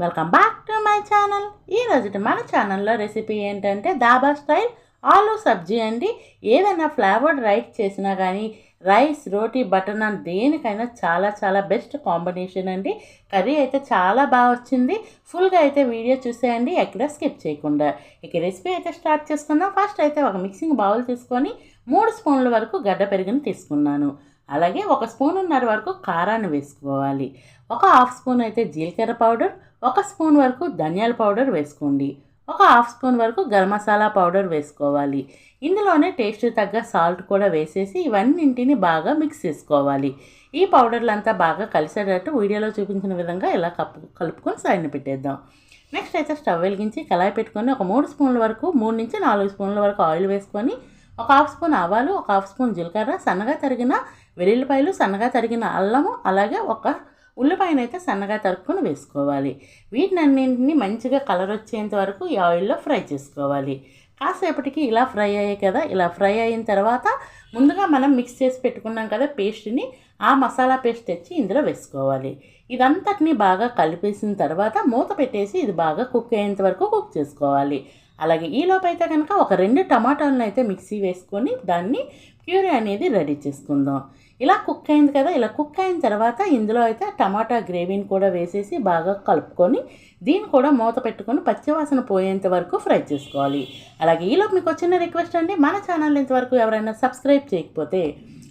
Welcome back to my channel ఈరోజు మన ఛానల్లో రెసిపీ ఏంటంటే దాబా స్టైల్ ఆలూ సబ్జీ అండి. ఏదైనా ఫ్లేవర్డ్ రైస్ చేసినా కానీ రైస్ రోటీ బటర్ నాన్ దేనికైనా చాలా చాలా బెస్ట్ కాంబినేషన్ అండి. కర్రీ అయితే చాలా బాగా వచ్చింది. ఫుల్గా అయితే వీడియో చూసేయండి. ఎక్కడ స్కిప్ చేయకుండా. ఇక రెసిపీ అయితే స్టార్ట్ చేసుకుందాం ఫస్ట్ అయితే ఒక మిక్సింగ్ బౌల్ తీసుకొని మూడు స్పూన్ల వరకు గడ్డ పెరుగుని తీసుకున్నాను. అలాగే ఒక స్పూనున్నర వరకు కారాన్ని వేసుకోవాలి. ఒక హాఫ్ స్పూన్ అయితే జీలకర్ర పౌడర్ ఒక స్పూన్ వరకు ధనియాల పౌడర్ వేసుకోండి. ఒక హాఫ్ స్పూన్ వరకు గరం మసాలా పౌడర్ వేసుకోవాలి. ఇందులోనే టేస్ట్ తగ్గ సాల్ట్ కూడా వేసేసి ఇవన్నింటిని బాగా మిక్స్ చేసుకోవాలి. ఈ పౌడర్లంతా బాగా కలిసేటట్టు వీడియోలో చూపించిన విధంగా ఇలా కప్పు కలుపుకొని సైన్ పెట్టేద్దాం. నెక్స్ట్ అయితే స్టవ్ వెలిగించి కళాయి పెట్టుకొని ఒక మూడు స్పూన్ల వరకు మూడు నుంచి నాలుగు స్పూన్ల వరకు ఆయిల్ వేసుకొని ఒక హాఫ్ స్పూన్ ఆవాలు ఒక హాఫ్ స్పూన్ జీలకర్ర సన్నగా తరిగిన వెల్లుల్లిపాయలు సన్నగా తరిగిన అల్లము అలాగే ఒక ఉల్లిపాయనైతే సన్నగా తరుక్కొని వేసుకోవాలి. వీటినన్నింటినీ మంచిగా కలర్ వచ్చేంత వరకు ఈ ఆయిల్లో ఫ్రై చేసుకోవాలి. కాసేపటికి ఇలా ఫ్రై అయ్యాయి కదా ఇలా ఫ్రై అయిన తర్వాత ముందుగా మనం మిక్స్ చేసి పెట్టుకున్నాం కదా పేస్ట్ని ఆ మసాలా పేస్ట్ తెచ్చి ఇందులో వేసుకోవాలి. ఇదంతటిని బాగా కలిపేసిన తర్వాత మూత పెట్టేసి ఇది బాగా కుక్ అయ్యేంత వరకు కుక్ చేసుకోవాలి. అలాగే ఈలోపు అయితే కనుక ఒక రెండు టమాటాలను అయితే మిక్సీ వేసుకొని దాన్ని ప్యూరీ అనేది రెడీ చేసుకుందాం. ఇలా కుక్ అయింది కదా ఇలా కుక్ అయిన తర్వాత ఇందులో అయితే టమాటా గ్రేవీని కూడా వేసేసి బాగా కలుపుకొని దీన్ని కూడా మూత పెట్టుకొని పచ్చివాసన పోయేంత వరకు ఫ్రై చేసుకోవాలి. అలాగే ఈలోపు మీకు వచ్చిన రిక్వెస్ట్ అండి మన ఛానల్ ఇంతవరకు ఎవరైనా సబ్స్క్రైబ్ చేయకపోతే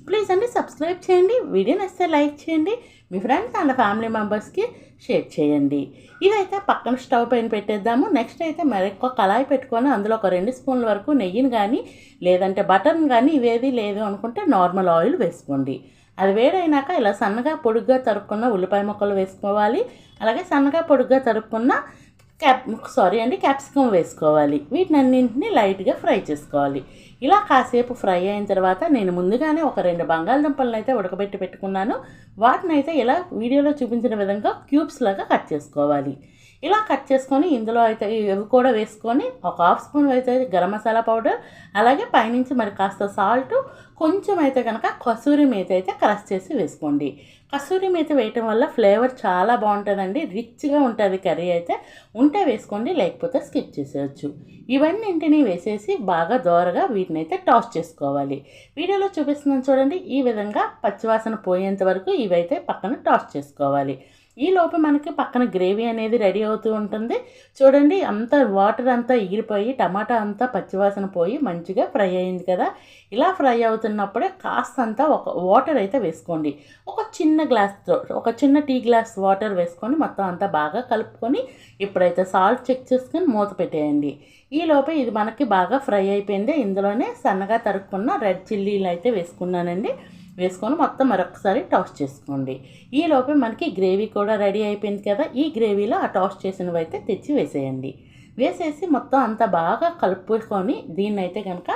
ప్లీజ్ అండి సబ్స్క్రైబ్ చేయండి. వీడియో నచ్చితే లైక్ చేయండి. మీ ఫ్రెండ్స్ అండ్ ఫ్యామిలీ మెంబర్స్కి షేర్ చేయండి. ఇదైతే పక్కన స్టవ్ పైన పెట్టేద్దాము. నెక్స్ట్ అయితే మరొక కళాయి పెట్టుకొని అందులో ఒక రెండు స్పూన్ల వరకు నెయ్యిని కానీ లేదంటే బటర్ని కానీ ఇవేది లేదు అనుకుంటే నార్మల్ ఆయిల్ వేసుకోండి. అది వేడైనాక ఇలా సన్నగా పొడుగ్గా తరుక్కున్న ఉల్లిపాయ ముక్కలు వేసుకోవాలి. అలాగే సన్నగా పొడుగ్గా తరుక్కున్న క్యాప్ సారీ అండి క్యాప్సికమ్ వేసుకోవాలి. వీటిని అన్నింటినీ లైట్గా ఫ్రై చేసుకోవాలి. ఇలా కాసేపు ఫ్రై అయిన తర్వాత నేను ముందుగానే ఒక రెండు బంగాళదుంపలను అయితే ఉడకబెట్టి పెట్టుకున్నాను. వాటిని అయితే ఇలా వీడియోలో చూపించిన విధంగా క్యూబ్స్ లాగా కట్ చేసుకోవాలి. ఇలా కట్ చేసుకొని ఇందులో అయితే ఇవి కూడా వేసుకొని ఒక హాఫ్ స్పూన్ అయితే గరం మసాలా పౌడర్ అలాగే పైనుంచి మరి కాస్త సాల్ట్ కొంచెం అయితే కనుక కసూరి మేతి అయితే క్రష్ చేసి వేసుకోండి. కసూరి మేతి వేయటం వల్ల ఫ్లేవర్ చాలా బాగుంటుందండి రిచ్గా ఉంటుంది కర్రీ అయితే. ఉంటే వేసుకోండి లేకపోతే స్కిప్ చేసేయచ్చు. ఇవన్నింటినీ వేసేసి బాగా దోరగా వీటిని అయితే టాస్ చేసుకోవాలి. వీడియోలో చూపిస్తున్నాను చూడండి ఈ విధంగా పచ్చివాసన పోయేంత వరకు ఇవైతే పక్కన టాస్ చేసుకోవాలి. ఈ లోపు మనకి పక్కన గ్రేవీ అనేది రెడీ అవుతూ ఉంటుంది. చూడండి అంతా వాటర్ అంతా ఎగిరిపోయి టమాటా అంతా పచ్చివాసన పోయి మంచిగా ఫ్రై అయింది కదా. ఇలా ఫ్రై అవుతున్నప్పుడే కాస్తంతా ఒక వాటర్ అయితే వేసుకోండి. ఒక చిన్న గ్లాస్తో ఒక చిన్న టీ గ్లాస్ వాటర్ వేసుకొని మొత్తం అంతా బాగా కలుపుకొని ఇప్పుడైతే సాల్ట్ చెక్ చేసుకొని మూత పెట్టేయండి. ఈ లోపే ఇది మనకి బాగా ఫ్రై అయిపోయింది. ఇందులోనే సన్నగా తరుక్కున్న రెడ్ చిల్లీలు అయితే వేసుకున్నానండి. వేసుకొని మొత్తం మరొకసారి టాస్ట్ చేసుకోండి. ఈ లోపే మనకి గ్రేవీ కూడా రెడీ అయిపోయింది కదా ఈ గ్రేవీలో ఆ టాస్ట్ చేసినవి అయితే తెచ్చి వేసేయండి. వేసేసి మొత్తం అంతా బాగా కలుపుకొని దీన్ని అయితే కనుక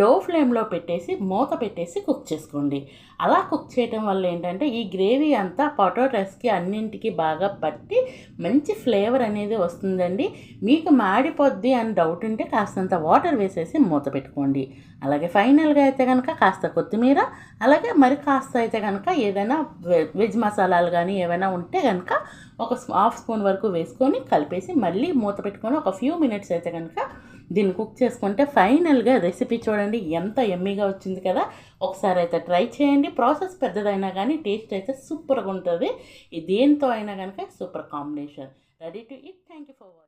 లో ఫ్లేమ్లో పెట్టేసి మూత పెట్టేసి కుక్ చేసుకోండి. అలా కుక్ చేయటం వల్ల ఏంటంటే ఈ గ్రేవీ అంతా పొటాటోస్కి అన్నింటికి బాగా పట్టి మంచి ఫ్లేవర్ అనేది వస్తుందండి. మీకు మాడిపోద్ది అని డౌట్ ఉంటే కాస్తంత వాటర్ వేసేసి మూత పెట్టుకోండి. అలాగే ఫైనల్గా అయితే కనుక కాస్త కొత్తిమీర అలాగే మరి కాస్త అయితే కనుక ఏదైనా వెజ్ మసాలాలు కానీ ఏమైనా ఉంటే కనుక ఒక హాఫ్ స్పూన్ వరకు వేసుకొని కలిపేసి మళ్ళీ మూత పెట్టుకొని ఒక ఫ్యూ మినిట్స్ అయితే కనుక దీన్ని కుక్ చేసుకుంటే ఫైనల్గా రెసిపీ చూడండి. ఎంత ఎమ్మీగా వచ్చింది కదా. ఒకసారి అయితే ట్రై చేయండి. ప్రాసెస్ పెద్దదైనా కానీ టేస్ట్ అయితే సూపర్గా ఉంటుంది. దేంతో అయినా కనుక super combination. Ready to eat thank you for watching